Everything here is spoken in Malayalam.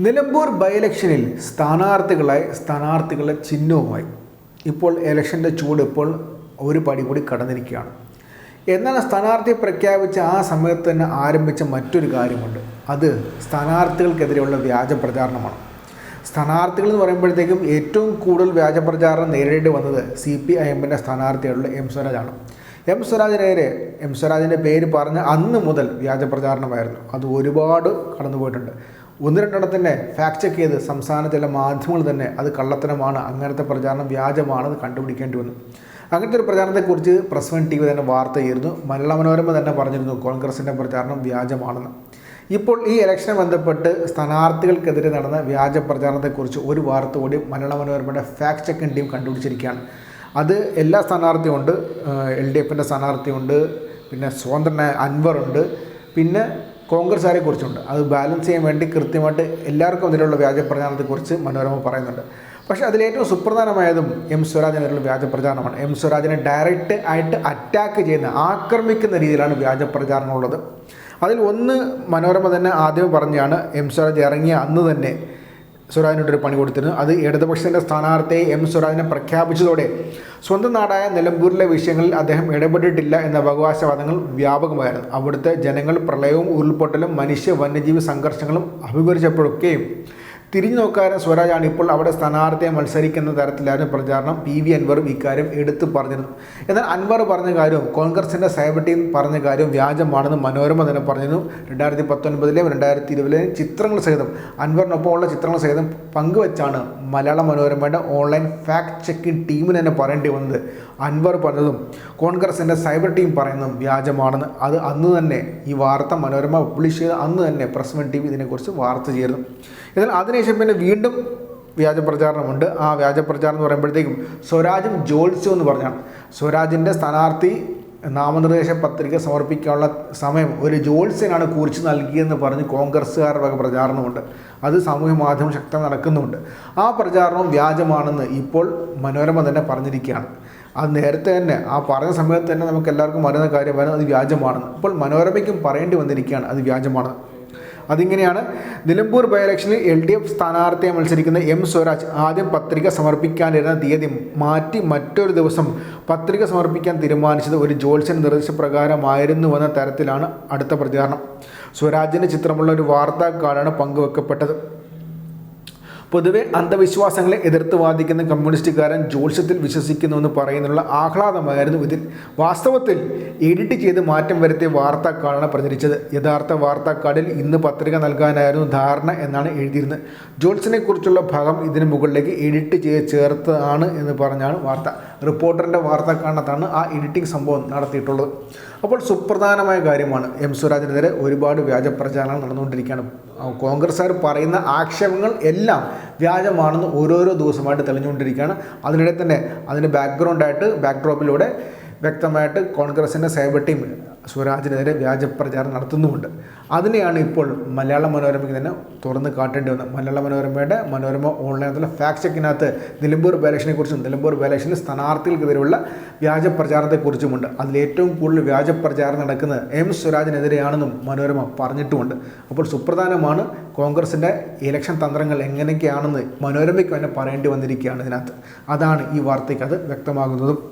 നിലമ്പൂർ ബൈ ഇലക്ഷനിൽ സ്ഥാനാർത്ഥികളായി സ്ഥാനാർത്ഥികളുടെ ചിഹ്നവുമായി. ഇപ്പോൾ ഇലക്ഷന്റെ ചൂട് ഇപ്പോൾ ഒരു പടി കൂടി കടന്നിരിക്കുകയാണ്. എന്നാൽ സ്ഥാനാർത്ഥിയെ പ്രഖ്യാപിച്ച ആ സമയത്ത് തന്നെ ആരംഭിച്ച മറ്റൊരു കാര്യമുണ്ട്. അത് സ്ഥാനാർത്ഥികൾക്കെതിരെയുള്ള വ്യാജ പ്രചാരണമാണ്. സ്ഥാനാർത്ഥികൾ എന്ന് പറയുമ്പോഴത്തേക്കും ഏറ്റവും കൂടുതൽ വ്യാജ പ്രചാരണം നേരിടേണ്ടി വന്നത് സി പി ഐ എമ്മിന്റെ സ്ഥാനാർത്ഥികളുടെ എം സ്വരാജാണ്. എം സ്വരാജിനെതിരെ എം സ്വരാജിന്റെ പേര് പറഞ്ഞ് അന്ന് മുതൽ വ്യാജ പ്രചാരണമായിരുന്നു. അത് ഒരുപാട് കടന്നുപോയിട്ടുണ്ട്. ഒന്ന് രണ്ടെണ്ണം തന്നെ ഫാക്ട് ചെക്ക് ചെയ്ത് സംസ്ഥാനത്തിലെ മാധ്യമങ്ങൾ തന്നെ അത് കള്ളത്തരമാണ് അങ്ങനത്തെ പ്രചാരണം വ്യാജമാണ് അത് കണ്ടുപിടിക്കേണ്ടി വന്നു. അങ്ങനത്തെ ഒരു പ്രചാരണത്തെക്കുറിച്ച് പ്രസ് വൺ ടി വി തന്നെ വാർത്ത ചെയ്തിരുന്നു. മലയാള മനോരമ തന്നെ പറഞ്ഞിരുന്നു കോൺഗ്രസിന്റെ പ്രചാരണം വ്യാജമാണെന്ന്. ഇപ്പോൾ ഈ ഇലക്ഷനെ ബന്ധപ്പെട്ട് സ്ഥാനാർത്ഥികൾക്കെതിരെ നടന്ന വ്യാജ പ്രചാരണത്തെക്കുറിച്ച് ഒരു വാർത്ത കൂടി മലയാള മനോരമയുടെ ഫാക്ട് ചെക്കിംഗ് ടീം കണ്ടുപിടിച്ചിരിക്കുകയാണ്. അത് എല്ലാ സ്ഥാനാർത്ഥിയും ഉണ്ട് എൽ ഡി എഫിന്റെ സ്ഥാനാർത്ഥിയുണ്ട് പിന്നെ സ്വതന്ത്രനായ അൻവറുണ്ട് പിന്നെ കോൺഗ്രസ്സുകാരെ കുറിച്ചുണ്ട്. അത് ബാലൻസ് ചെയ്യാൻ വേണ്ടി കൃത്യമായിട്ട് എല്ലാവർക്കും അതിലുള്ള വ്യാജ പ്രചാരണത്തെക്കുറിച്ച് മനോരമ പറയുന്നുണ്ട്. പക്ഷേ അതിലേറ്റവും സുപ്രധാനമായതും എം സ്വരാജിനെതിരെയുള്ള വ്യാജ പ്രചാരണമാണ് എം സ്വരാജിനെ ഡയറക്റ്റ് ആയിട്ട് അറ്റാക്ക് ചെയ്യുന്ന ആക്രമിക്കുന്ന രീതിയിലാണ് വ്യാജ പ്രചാരണമുള്ളത് അതിൽ ഒന്ന് മനോരമ തന്നെ ആദ്യം പറഞ്ഞാണ് എം സ്വരാജ് ഇറങ്ങിയ അന്ന് തന്നെ സ്വരാജിനോടൊരു പണി കൊടുത്തിരുന്നു. അത് ഇടതുപക്ഷത്തിന്റെ സ്ഥാനാർത്ഥിയെ എം സ്വരാജിനെ പ്രഖ്യാപിച്ചതോടെ സ്വന്തം നാടായ നിലമ്പൂരിലെ വിഷയങ്ങളിൽ അദ്ദേഹം ഇടപെട്ടിട്ടില്ല എന്ന അവകാശവാദങ്ങൾ വ്യാപകമായിരുന്നു. അവിടുത്തെ ജനങ്ങൾ പ്രളയവും ഉരുൾപൊട്ടലും മനുഷ്യ വന്യജീവി സംഘർഷങ്ങളും അഭിമുഖീകരിച്ചപ്പോഴൊക്കെയും തിരിഞ്ഞു നോക്കാതെ സ്വരാജാണ് ഇപ്പോൾ അവിടെ സ്ഥാനാർത്ഥിയെ മത്സരിക്കുന്ന തരത്തിലായിരുന്നു പ്രചാരണം. പി വി അൻവറും ഇക്കാര്യം എടുത്തു പറഞ്ഞിരുന്നു. എന്നാൽ അൻവർ പറഞ്ഞ കാര്യവും കോൺഗ്രസിന്റെ സൈബർ ടീം പറഞ്ഞ കാര്യവും വ്യാജമാണെന്ന് മനോരമ തന്നെ പറഞ്ഞിരുന്നു. രണ്ടായിരത്തി പത്തൊൻപതിലെയും രണ്ടായിരത്തി ഇരുപതിലെയും ചിത്രങ്ങൾ സഹിതം അൻവറിനൊപ്പമുള്ള ചിത്രങ്ങൾ സഹിതം പങ്കുവച്ചാണ് മലയാള മനോരമയുടെ ഓൺലൈൻ ഫാക്ട് ചെക്കിംഗ് ടീമിന് തന്നെ പറയേണ്ടി വന്നത്. അൻവർ പറഞ്ഞതും കോൺഗ്രസിന്റെ സൈബർ ടീം പറയുന്നതും വ്യാജമാണെന്ന്. അത് അന്ന് തന്നെ ഈ വാർത്ത മനോരമ പബ്ലിഷ് ചെയ്ത അന്ന് തന്നെ പ്രസ് വൺ ടി ഇതിനെക്കുറിച്ച് വാർത്ത ചെയ്തിരുന്നു. എന്നാൽ അതിനുശേഷം പിന്നെ വീണ്ടും വ്യാജ പ്രചാരണമുണ്ട്. ആ വ്യാജ പ്രചാരണം എന്ന് പറയുമ്പോഴത്തേക്കും സ്വരാജും ജോത്സ്യം എന്ന് പറഞ്ഞാണ്. സ്വരാജിന്റെ സ്ഥാനാർത്ഥി നാമനിർദ്ദേശ പത്രിക സമർപ്പിക്കാനുള്ള സമയം ഒരു ജോത്സ്യനാണ് കുറിച്ച് നൽകിയെന്ന് പറഞ്ഞ് കോൺഗ്രസ്സുകാരുടെ വക പ്രചാരണമുണ്ട്. അത് സാമൂഹ്യ മാധ്യമം ശക്തമായി നടക്കുന്നുണ്ട്. ആ പ്രചാരണവും വ്യാജമാണെന്ന് ഇപ്പോൾ മനോരമ തന്നെ പറഞ്ഞിരിക്കുകയാണ്. അത് നേരത്തെ തന്നെ ആ പറഞ്ഞ സമയത്ത് തന്നെ നമുക്ക് എല്ലാവർക്കും അറിയുന്ന കാര്യമായിരുന്നു അത് വ്യാജമാണെന്ന് ഇപ്പോൾ മനോരമയ്ക്കും പറയേണ്ടി വന്നിരിക്കുകയാണ് അത് വ്യാജമാണെന്ന് അതിങ്ങനെയാണ് നിലമ്പൂർ ബൈ ഇലക്ഷനിൽ എൽ ഡി എഫ് സ്ഥാനാർത്ഥിയെ മത്സരിക്കുന്ന എം സ്വരാജ് ആദ്യം പത്രിക സമർപ്പിക്കാനിരുന്ന തീയതി മാറ്റി മറ്റൊരു ദിവസം പത്രിക സമർപ്പിക്കാൻ തീരുമാനിച്ചത് ഒരു ജോത്സ്യൻ നിർദ്ദേശപ്രകാരമായിരുന്നുവെന്ന തരത്തിലാണ് അടുത്ത പ്രചാരണം. സ്വരാജിന്റെ ചിത്രമുള്ള ഒരു വാർത്താ കാർഡാണ് പങ്കുവെക്കപ്പെട്ടത്. പൊതുവെ അന്ധവിശ്വാസങ്ങളെ എതിർത്ത് വാദിക്കുന്ന കമ്മ്യൂണിസ്റ്റുകാരൻ ജോത്സ്യത്തിൽ വിശ്വസിക്കുന്നുവെന്ന് പറയുന്നുള്ള ആഹ്ലാദമായിരുന്നു ഇതിൽ. വാസ്തവത്തിൽ എഡിറ്റ് ചെയ്ത് മാറ്റം വരുത്തിയ വാർത്താക്കാളാണ് പ്രചരിച്ചത്. യഥാർത്ഥ വാർത്താക്കാടിൽ ഇന്ന് പത്രിക നൽകാനായിരുന്നു ധാരണ എന്നാണ് എഴുതിയിരുന്നത്. ജോത്സ്യനെ കുറിച്ചുള്ള ഭാഗം ഇതിന് മുകളിലേക്ക് എഡിറ്റ് ചെയ്ത് ചേർത്താണ് എന്ന് പറഞ്ഞാണ് വാർത്ത. റിപ്പോർട്ടറിന്റെ വാർത്താക്കാരണത്താണ് ആ എഡിറ്റിംഗ് സംഭവം നടത്തിയിട്ടുള്ളത്. അപ്പോൾ സുപ്രധാനമായ കാര്യമാണ് എം സ്വരാജിനെതിരെ ഒരുപാട് വ്യാജ പ്രചാരണങ്ങൾ നടന്നുകൊണ്ടിരിക്കുകയാണ്. കോൺഗ്രസ്സുകാർ പറയുന്ന ആക്ഷേപങ്ങൾ എല്ലാം വ്യാജമാണെന്ന് ഓരോരോ ദിവസമായിട്ട് തെളിഞ്ഞുകൊണ്ടിരിക്കുകയാണ്. അതിനിടെ തന്നെ അതിന്റെ ബാക്ക്ഗ്രൗണ്ടായിട്ട് ബാക്ക്ഡ്രോപ്പിലൂടെ വ്യക്തമായിട്ട് കോൺഗ്രസിന്റെ സൈബർ ടീം സ്വരാജിനെതിരെ വ്യാജ പ്രചാരണം നടത്തുന്നുമുണ്ട്. അതിനെയാണ് ഇപ്പോൾ മലയാള മനോരമയ്ക്ക് തന്നെ തുറന്ന് കാട്ടേണ്ടി വന്നത്. മലയാള മനോരമയുടെ മനോരമ ഓൺലൈനത്തിലെ ഫാക്ട് ചെക്കിനകത്ത് നിലമ്പൂർ ബാലേഷനെ കുറിച്ചും നിലമ്പൂർ ബൈലക്ഷനിൽ സ്ഥാനാർത്ഥികൾക്കെതിരെയുള്ള വ്യാജ പ്രചാരണത്തെക്കുറിച്ചുമുണ്ട് അതിൽ ഏറ്റവും കൂടുതൽ വ്യാജ പ്രചാരണം നടക്കുന്നത് എം സ്വരാജിനെതിരെയാണെന്നും മനോരമ പറഞ്ഞിട്ടുമുണ്ട്. അപ്പോൾ സുപ്രധാനമാണ് കോൺഗ്രസിന്റെ ഇലക്ഷൻ തന്ത്രങ്ങൾ എങ്ങനെയൊക്കെയാണെന്ന് മനോരമയ്ക്ക് തന്നെ പറയേണ്ടി വന്നിരിക്കുകയാണ് ഇതിനകത്ത്. അതാണ് ഈ വാർത്തയ്ക്ക് അത് വ്യക്തമാകുന്നതും.